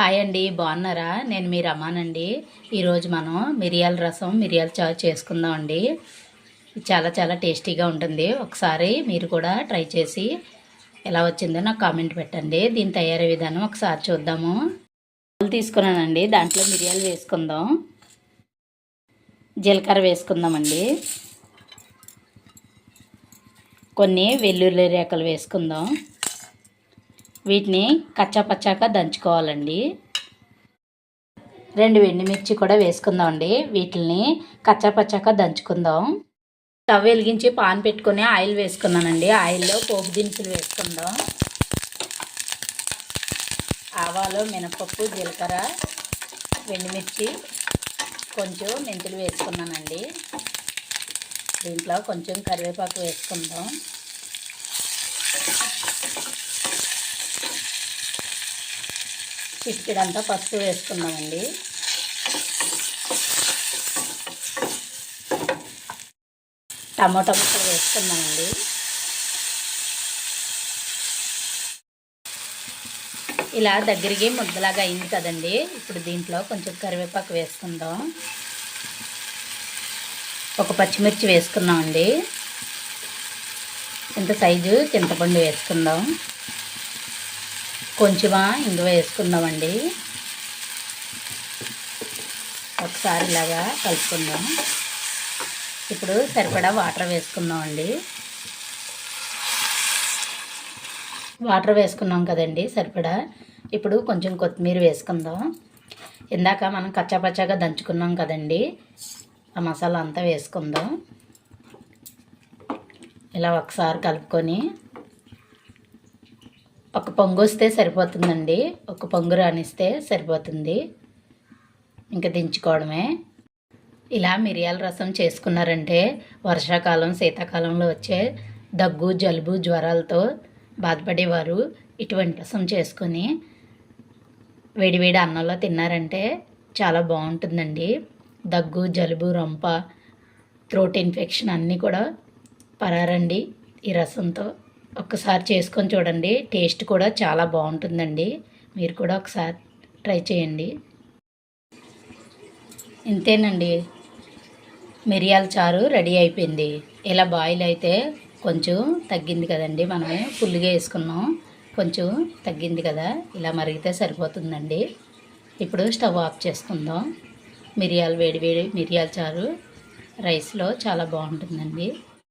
Hi అండి బాగున్నారా? నేను మీ రమానండి. ఈరోజు మనం మిరియాల రసం మిరియాల చారు చేసుకుందాం అండి. చాలా చాలా టేస్టీగా ఉంటుంది. ఒకసారి మీరు కూడా ట్రై చేసి ఎలా వచ్చిందో నాకు కామెంట్ పెట్టండి. దీని తయారీ విధానం ఒకసారి చూద్దాము. పాలు తీసుకున్నానండి. దాంట్లో మిరియాలు వేసుకుందాం. జీలకర్ర వేసుకుందామండి కొన్ని వెల్లుల్లి రేకలు వేసుకుందాం. వీటిని కచ్చాపచ్చాక దంచుకోవాలండి. రెండు ఎండుమిర్చి కూడా వేసుకుందాం అండి వీటిని కచ్చాపచ్చాక దంచుకుందాం. స్టవ్ వెలిగించి పాన్ పెట్టుకుని ఆయిల్ వేసుకున్నానండి. ఆయిల్లో పోపు దినుసులు వేసుకుందాం. ఆవాలు మినపప్పు జీలకర్ర ఎండుమిర్చి కొంచెం మెంతులు వేసుకున్నానండి. దీంట్లో కొంచెం కరివేపాకు వేసుకుందాం. చిటికెడంతా పసుపు వేసుకున్నామండి. టమాటా ముక్కలు వేసుకున్నామండి. ఇలా దగ్గరికి ముద్దలాగా అయింది కదండి. ఇప్పుడు దీంట్లో కొంచెం కరివేపాకు వేసుకుందాం. ఒక పచ్చిమిర్చి వేసుకున్నామండి. ఇంత సైజు చింతపండు వేసుకుందాం. కొంచెమా ఇంగువ వేసుకుందామండి. ఒకసారి ఇలాగా కలుపుకుందాం. ఇప్పుడు సరిపడా వాటర్ వేసుకుందామండి. వాటర్ వేసుకున్నాం కదండి సరిపడా. ఇప్పుడు కొంచెం కొత్తిమీర వేసుకుందాం. ఇందాక మనం కచ్చాపచ్చాగా దంచుకున్నాం కదండి ఆ మసాలా అంతా వేసుకుందాం. ఇలా ఒకసారి కలుపుకొని పొంగు వస్తే సరిపోతుందండి. ఒక పొంగు రానిస్తే సరిపోతుంది. ఇంకా దించుకోవడమే. ఇలా మిరియాల రసం చేసుకున్నారంటే వర్షాకాలం శీతాకాలంలో వచ్చే దగ్గు జలుబు జ్వరాలతో బాధపడేవారు ఇటువంటి రసం చేసుకొని వేడివేడి అన్నంలో తిన్నారంటే చాలా బాగుంటుందండి. దగ్గు జలుబు రొంప థ్రోట్ ఇన్ఫెక్షన్ అన్నీ కూడా పరారండి ఈ రసంతో. ఒక్కసారి చేసుకొని చూడండి. టేస్ట్ కూడా చాలా బాగుంటుందండి. మీరు కూడా ఒకసారి ట్రై చేయండి. ఇంతేనండి. మిరియాల చారు రెడీ అయిపోయింది. ఇలా బాయిల్ అయితే కొంచెం తగ్గింది కదండి. మనమే ఫుల్గా వేసుకున్నాం. కొంచెం తగ్గింది కదా. ఇలా మరిగితే సరిపోతుందండి. ఇప్పుడు స్టవ్ ఆఫ్ చేసుకుందాం. మిరియాలు వేడి వేడి మిరియాల చారు రైస్లో చాలా బాగుంటుందండి.